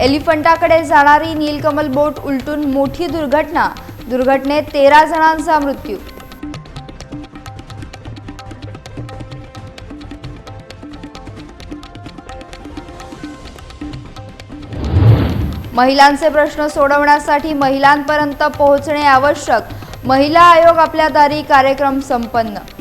एलिफंटाकडे जाणारी नीलकमल बोट उलटून मोठी दुर्घटना. दुर्घटनेत तेरा जणांचा मृत्यू. महिलांचे प्रश्न सोडवण्यासाठी महिलांपर्यंत पोहोचणे आवश्यक. महिला आयोग आपल्या दारी कार्यक्रम संपन्न.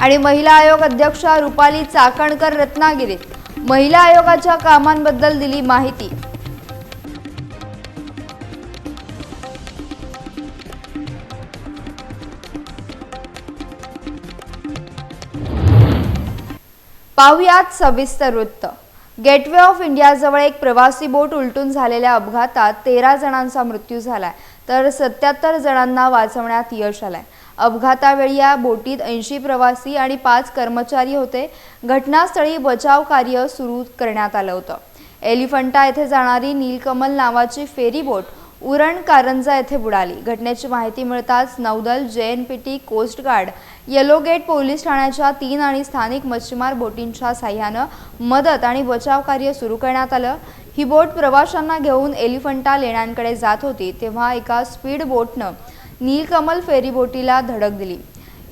आणि महिला आयोग अध्यक्षा रुपाली चाकणकर रत्नागिरीत महिला आयोगाच्या कामांबद्दल दिली माहिती. पाहुयात सविस्तर वृत्त. गेटवे ऑफ इंडियाजवळ एक प्रवासी बोट उलटून झालेल्या अपघातात तेरा जणांचा मृत्यू झालाय तर सत्याहत्तर जणांना वाचवण्यात यश आलंय. अपघातावेळी या बोटीत ऐंशी प्रवासी आणि पाच कर्मचारी होते. घटनास्थळी बचाव कार्य सुरू करण्यात आलं होतं. एलिफंटा येथे जाणारी नीलकमल नावाची फेरी बोट उरण कारंजा येथे बुडाली. घटनेची माहिती मिळताच नौदल JNPT coast guard yellow gate police ठाण्याच्या तीन आणि स्थानिक मच्छीमार बोटींच्या साह्यानं मदत आणि बचाव कार्य सुरू करण्यात आलं. ही बोट प्रवाशांना घेऊन एलिफंटा लेण्यांकडे जात होती. तेव्हा एका स्पीड बोटनं नीलकमल फेरीबोटीला धडक दिली.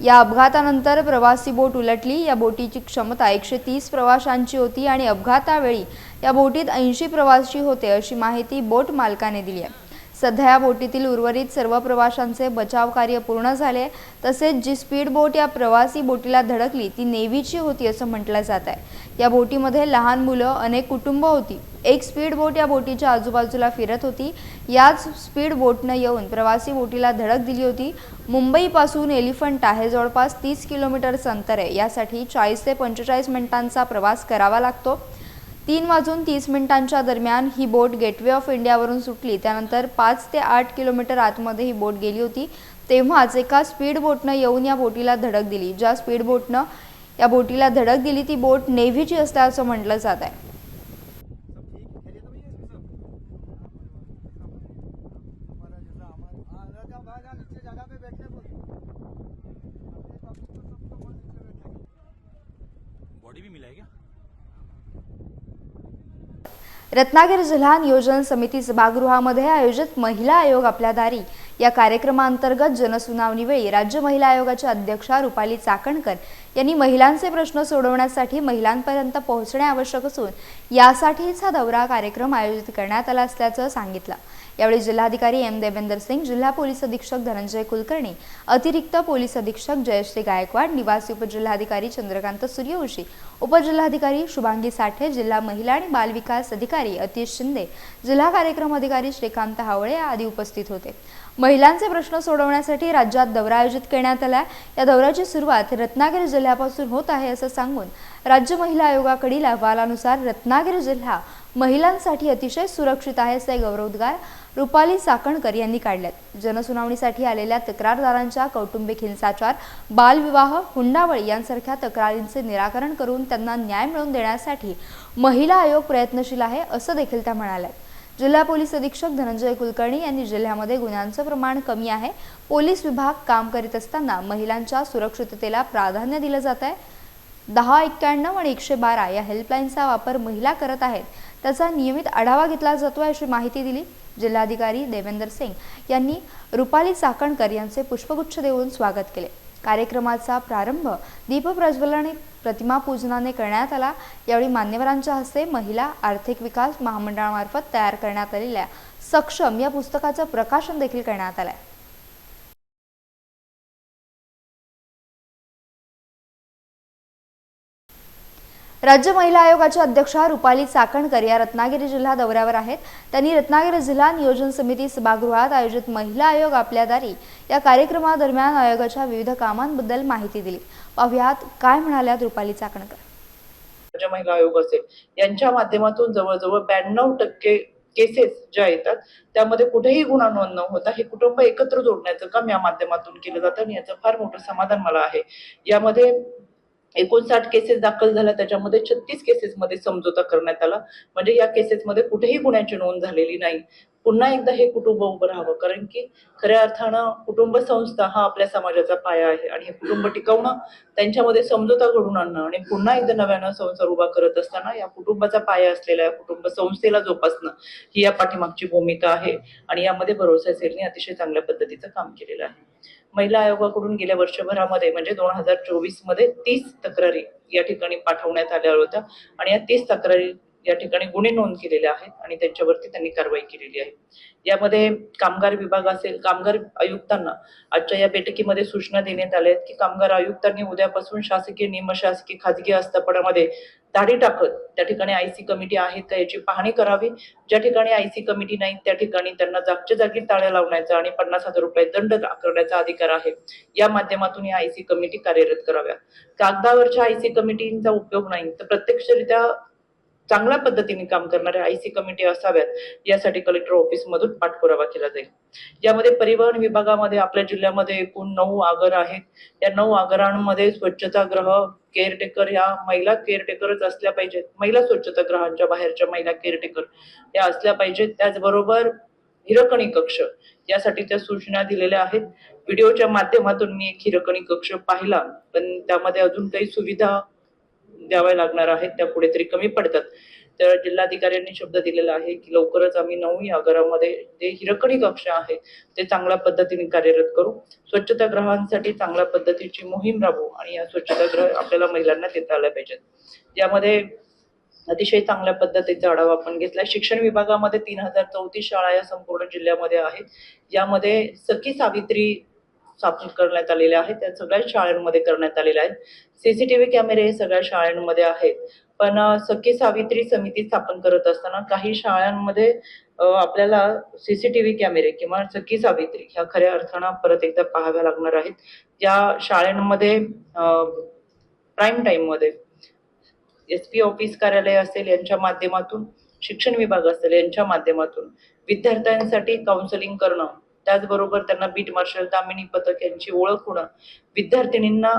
या अपघातानंतर प्रवासी बोट उलटली. या बोटीची क्षमता एकशे तीस प्रवाशांची होती आणि अपघातावेळी या बोटीत ऐंशी प्रवासी होते अशी माहिती बोट मालकाने दिली आहे. सध्या या बोटीतील उर्वरित सर्व प्रवाशांचे बचाव कार्य पूर्ण झाले तसेच जी स्पीड बोट या प्रवासी बोटीला धडकली ती नेव्हीची होती असं म्हटलं जात आहे. या बोटीमध्ये लहान मुलं अनेक कुटुंब होती. एक स्पीड बोट या बोटीच्या आजूबाजूला फिरत होती. याच स्पीड बोटनं येऊन प्रवासी बोटीला धडक दिली होती. मुंबईपासून एलिफंटा हे जवळपास तीस किलोमीटरचं अंतर आहे. यासाठी चाळीस ते पंचेचाळीस मिनिटांचा प्रवास करावा लागतो. तीन वाजून तीस मिनिटांच्या दरम्यान ही बोट गेटवे ऑफ इंडियावरून सुटली. त्यानंतर पाच ते आठ किलोमीटर आतमध्ये ही बोट गेली होती. तेव्हाच एका स्पीड बोटनं येऊन या बोटीला धडक दिली. ज्या स्पीड बोटनं या बोटीला धडक दिली ती बोट नेव्हीची असल्याचं म्हटलं जात आहे बॉडी भी मिला है क्या रत्नागिरी जिल्हा नियोजन समिती सभागृहामध्ये आयोजित महिला आयोग आपल्या दारी या कार्यक्रमांतर्गत जनसुनावणीवेळी राज्य महिला आयोगाच्या अध्यक्षा रुपाली चाकणकर यांनी महिलांचे प्रश्न सोडवण्यासाठी महिलांपर्यंत पोहोचणे आवश्यक असून यासाठीच हा दौरा कार्यक्रम आयोजित करण्यात आला असल्याचं सांगितलं. यावेळी जिल्हाधिकारी एम देवेंदर सिंग जिल्हा पोलीस अधीक्षक धनंजय कुलकर्णी अतिरिक्त पोलीस अधीक्षक जयश्री गायकवाड निवासी उपजिल्हाधिकारी चंद्रकांत सूर्यवंशी उपजिल्हाधिकारी शुभांगी साठे जिल्हा महिला आणि बालविकास अधिकारी अतिश शिंदे जिल्हा कार्यक्रम अधिकारी श्रीकांत हावळे आदी उपस्थित होते. महिलांचे प्रश्न सोडवण्यासाठी राज्यात दौरा आयोजित करण्यात आला या दौऱ्याची सुरुवात रत्नागिरी जिल्ह्यापासून होत आहे असं सांगून राज्य महिला आयोगाकडील अहवालानुसार रत्नागिरी जिल्हा महिलांसाठी अतिशय सुरक्षित आहे असे गौरवोद्गार रुपाली साकणकर यांनी काढल्यात. जनसुनावणीसाठी आलेल्या तक्रारदारांच्या कौटुंबिक हिंसाचार बालविवाह हुंडाबळी यांसारख्या तक्रारींचे निराकरण करून त्यांना न्याय मिळवून देण्यासाठी महिला आयोग प्रयत्नशील आहे असं देखील त्या म्हणाल्या जिल्हा पोलीस अधीक्षक धनंजय कुलकर्णी यांनी जिल्ह्यामध्ये गुन्ह्यांचं प्रमाण कमी आहे. पोलीस विभाग काम करीत असताना महिलांच्या सुरक्षिततेला प्राधान्य दिलं जात आहे दहा एक्क्याण्णव आणि एकशे बारा या हेल्पलाईनचा वापर महिला करत आहेत. त्याचा नियमित आढावा घेतला जातो अशी माहिती दिली जिल्हाधिकारी देवेंदर सिंग यांनी रुपाली चाकणकर यांचे पुष्पगुच्छ देऊन स्वागत केले. कार्यक्रमाचा प्रारंभ दीपप्रज्वलन प्रतिमा पूजनाने करण्यात आला. यावेळी मान्यवरांच्या हस्ते महिला आर्थिक विकास महामंडळामार्फत तयार करण्यात आलेल्या सक्षम या पुस्तकाचं प्रकाशन देखील करण्यात आलं आहे राज्य महिला आयोगाच्या अध्यक्षा रुपाली चाकणकर या रत्नागिरी जिल्हा दौऱ्यावर आहेत. त्यांनी रत्नागिरी जिल्हा नियोजन समिती सभागृहात आयोजित महिला आयोग आपल्या दारी या कार्यक्रमादरम्यान आयोगाच्या विविध कामांबद्दल माहिती दिली. पाहुयात काय म्हणाल्यात रुपाली चाकणकर. राज्य महिला आयोग असेल यांच्या माध्यमातून जवळजवळ ब्याण्णव टक्के केसेस ज्या येतात त्यामध्ये कुठेही गुन्हा नोंद न होता हे कुटुंब एकत्र जोडण्याचं काम या माध्यमातून केलं जातं आणि याचं फार मोठं समाधान मला आहे. यामध्ये एकोणसाठ केसेस दाखल झाल्या त्याच्यामध्ये छत्तीस केसेसमध्ये समझोता करण्यात आला. म्हणजे या केसेसमध्ये कुठेही गुन्ह्याची नोंद झालेली नाही. पुन्हा एकदा हे कुटुंब उभं राहावं. कारण की खऱ्या अर्थानं कुटुंब संस्था हा आपल्या समाजाचा पाया आहे. आणि हे कुटुंब टिकवणं त्यांच्यामध्ये समझोता घडून आणणं आणि पुन्हा एकदा नव्यानं संसार उभा करत असताना या कुटुंबाचा पाया असलेल्या या कुटुंब संस्थेला जोपासणं ही या पाठीमागची भूमिका आहे. आणि यामध्ये भरोसा सेलने अतिशय चांगल्या पद्धतीचं काम केलेलं आहे. महिला आयोगाकडून गेल्या वर्षभरामध्ये म्हणजे दोन हजार चोवीसमध्ये तीस तक्रारी या ठिकाणी पाठवण्यात आल्या होत्या. आणि या तीस तक्रारी या ठिकाणी गुन्हे नोंद केलेले आहेत आणि त्यांच्यावरती त्यांनी कारवाई केलेली आहे. यामध्ये कामगार विभाग असेल कामगार आयुक्तांना आजच्या या बैठकीमध्ये सूचना देण्यात आल्या आहेत की कामगार आयुक्तांनी उद्यापासून शासकीय निमशासकीय खाजगी आस्थापनामध्ये धाडी टाकत त्या ठिकाणी आय सी कमिटी आहेत का याची पाहणी करावी. ज्या ठिकाणी आय सी कमिटी नाही त्या ठिकाणी त्यांना जागच्या जागी टाळ्या लावण्याचा आणि पन्नास हजार रुपये दंड आकारण्याचा अधिकार आहे. या माध्यमातून या आय सी कमिटी कार्यरत कराव्या. कागदावरच्या आय सी कमिटींचा उपयोग नाही तर प्रत्यक्षरित्या चांगल्या पद्धतीने काम करणाऱ्या आयसी कमिटी असाव्यात यासाठी कलेक्टर ऑफिस मधून पाठपुरावा केला जाईल. यामध्ये परिवहन विभागामध्ये आपल्या जिल्ह्यामध्ये एकूण नऊ आगर आहेत. या नऊ आगारांमध्ये स्वच्छतागृह केअरटेकर या महिला केअरटेकरच असल्या पाहिजेत. महिला स्वच्छतागृहांच्या बाहेरच्या महिला केअरटेकर या असल्या पाहिजेत. त्याचबरोबर हिरकणी कक्ष यासाठी त्या सूचना दिलेल्या आहेत. व्हिडिओच्या माध्यमातून मी एक हिरकणी कक्ष पाहिला पण त्यामध्ये अजून काही सुविधा द्याव्या लागणार आहेत त्या कुठेतरी कमी पडतात. तर जिल्हाधिकाऱ्यांनी शब्द दिलेला आहे की लवकरच आम्ही नऊ आगारामध्ये जे हिरकणी कक्ष आहे ते चांगल्या पद्धतीने कार्यरत करू. स्वच्छतागृहांसाठी चांगल्या पद्धतीची मोहीम राबवू आणि या स्वच्छतागृह आपल्याला महिलांना देता आल्या पाहिजेत. यामध्ये अतिशय चांगल्या पद्धतीचा आढावा आपण घेतला शिक्षण विभागामध्ये तीन हजार चौतीस शाळा या संपूर्ण जिल्ह्यामध्ये आहेत. यामध्ये सखी सावित्री स्थापन करण्यात आलेल्या आहेत. त्या सगळ्या शाळांमध्ये करण्यात आलेल्या आहेत. सीसीटीव्ही कॅमेरे हे सगळ्या शाळांमध्ये आहेत. पण सखी सावित्री समिती स्थापन करत असताना काही शाळांमध्ये आपल्याला सीसीटीव्ही कॅमेरे किंवा सखी सावित्री ह्या खऱ्या अर्थानं परत एकदा पाहाव्या लागणार आहेत. या शाळांमध्ये प्राईम टाईममध्ये एस पी ऑफिस कार्यालय असेल यांच्या माध्यमातून शिक्षण विभाग असेल यांच्या माध्यमातून विद्यार्थ्यांसाठी काउन्सिलिंग करणं त्याचबरोबर त्यांना बीट मार्शल दामिनी पथक यांची ओळख होणं विद्यार्थिनींना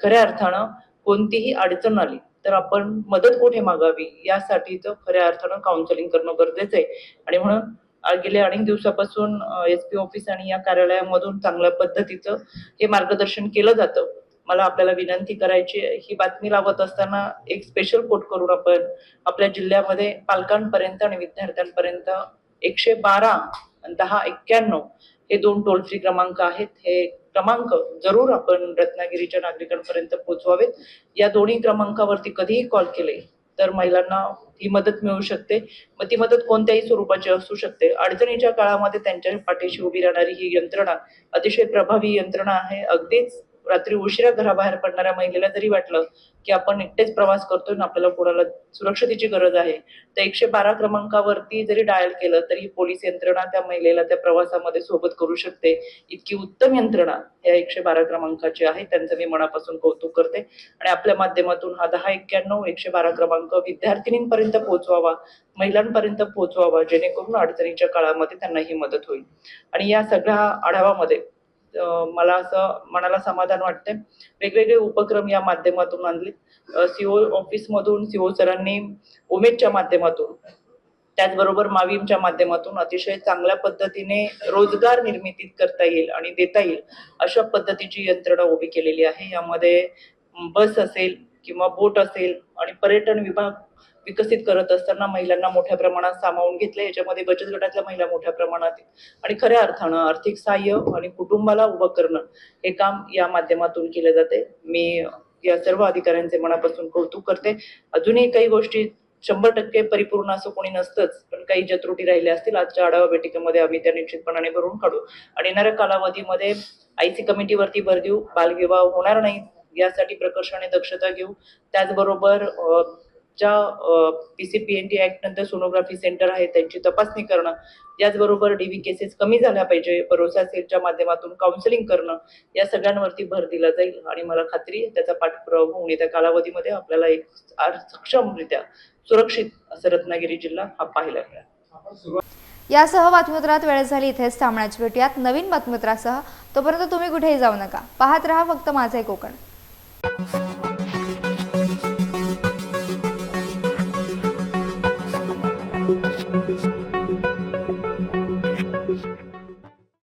खऱ्या अर्थानं कोणतीही अडचण आली तर आपण मदत कुठे मागावी? यासाठी तर खऱ्या अर्थानं काउन्सिलिंग करणं गरजेचं आहे. आणि म्हणून गेल्या अनेक दिवसापासून एस पी ऑफिस आणि या कार्यालयामधून चांगल्या पद्धतीचं हे मार्गदर्शन केलं जातं. मला आपल्याला विनंती करायची ही बातमी लावत असताना एक स्पेशल कोट करून आपण आपल्या जिल्ह्यामध्ये पालकांपर्यंत आणि विद्यार्थ्यांपर्यंत एकशे बारा दहा एक्क्याण्णव हे दोन टोल फ्री क्रमांक आहेत. हे क्रमांक जरूर आपण रत्नागिरीच्या नागरिकांपर्यंत पोहोचवावेत. या दोन्ही क्रमांकावरती कधीही कॉल केले तर महिलांना ही मदत मिळू शकते. मग ती मदत कोणत्याही स्वरूपाची असू शकते. अडचणीच्या काळामध्ये त्यांच्या पाठीशी उभी राहणारी ही यंत्रणा अतिशय प्रभावी यंत्रणा आहे. अगदीच रात्री उशिरा घराबाहेर पडणाऱ्या महिलेला जरी वाटलं की आपण एकटेच प्रवास करतोय ना आपल्याला कोणाला सुरक्षतेची गरज आहे तर एकशे बारा क्रमांकावरती जरी डायल केलं तरी पोलीस यंत्रणा त्या महिलेला त्या प्रवासामध्ये सोबत करू शकते. इतकी उत्तम यंत्रणा या एकशे बारा क्रमांकाची आहे त्यांचं मी मनापासून कौतुक करते. आणि आपल्या माध्यमातून हा दहा एक्क्याण्णव एकशे बारा क्रमांक विद्यार्थिनींपर्यंत पोहोचवावा महिलांपर्यंत पोहोचवावा जेणेकरून अडचणीच्या काळामध्ये त्यांना ही मदत होईल. आणि या सगळ्या आढावामध्ये मला असं मनाला समाधान वाटते वेगवेगळे उपक्रम या माध्यमातून आणले सीओ ऑफिस मधून सीओ सरांनी उमेदच्या माध्यमातून त्याचबरोबर मावीमच्या माध्यमातून अतिशय चांगल्या पद्धतीने रोजगार निर्मिती करता येईल आणि देता येईल अशा पद्धतीची यंत्रणा उभी केलेली आहे. यामध्ये बस असेल किंवा बोट असेल आणि पर्यटन विभाग विकसित करत असताना महिलांना मोठ्या प्रमाणात सामावून घेतलं. याच्यामध्ये बचत गटातल्या महिला मोठ्या प्रमाणात आणि खऱ्या अर्थानं आर्थिक सहाय्य आणि कुटुंबाला उभं करणं हे काम या माध्यमातून केलं जाते. मी या सर्व अधिकाऱ्यांचे मनापासून कौतुक करते. अजूनही काही गोष्टी शंभर टक्के परिपूर्ण असं कोणी नसतंच पण काही ज्या त्रुटी राहिल्या असतील आजच्या आढावा बैठकीमध्ये आम्ही त्या निश्चितपणाने भरून काढू. आणि येणाऱ्या कालावधीमध्ये आयसी कमिटीवरती भर देऊ. बालविवाह होणार नाही यासाठी प्रकर्षाने दक्षता घेऊ. त्याचबरोबर अ, ज्या पीसीपीएनटी ऍक्ट नंतर सोनोग्राफी सेंटर आहे त्यांची तपासणी करणं याचबरोबर डीव्ही केसेस कमी झाल्या पाहिजे भरोसा सेलच्या माध्यमातून काउन्सिलिंग करणं या सगळ्यांवरती भर दिला जाईल. आणि मला खात्री आहे त्याचा पाठपुरावा होऊन येत्या कालावधीमध्ये आपल्याला एक सक्षमरित्या सुरक्षित असं रत्नागिरी जिल्हा हा पाहायला मिळाला. यासह बातमीपत्रात वेळ झाली इथेच थांबण्याची भेटूयात नवीन बातमीपत्रासह तोपर्यंत तुम्ही कुठेही जाऊ नका. पाहत रहा फक्त माझे कोकण.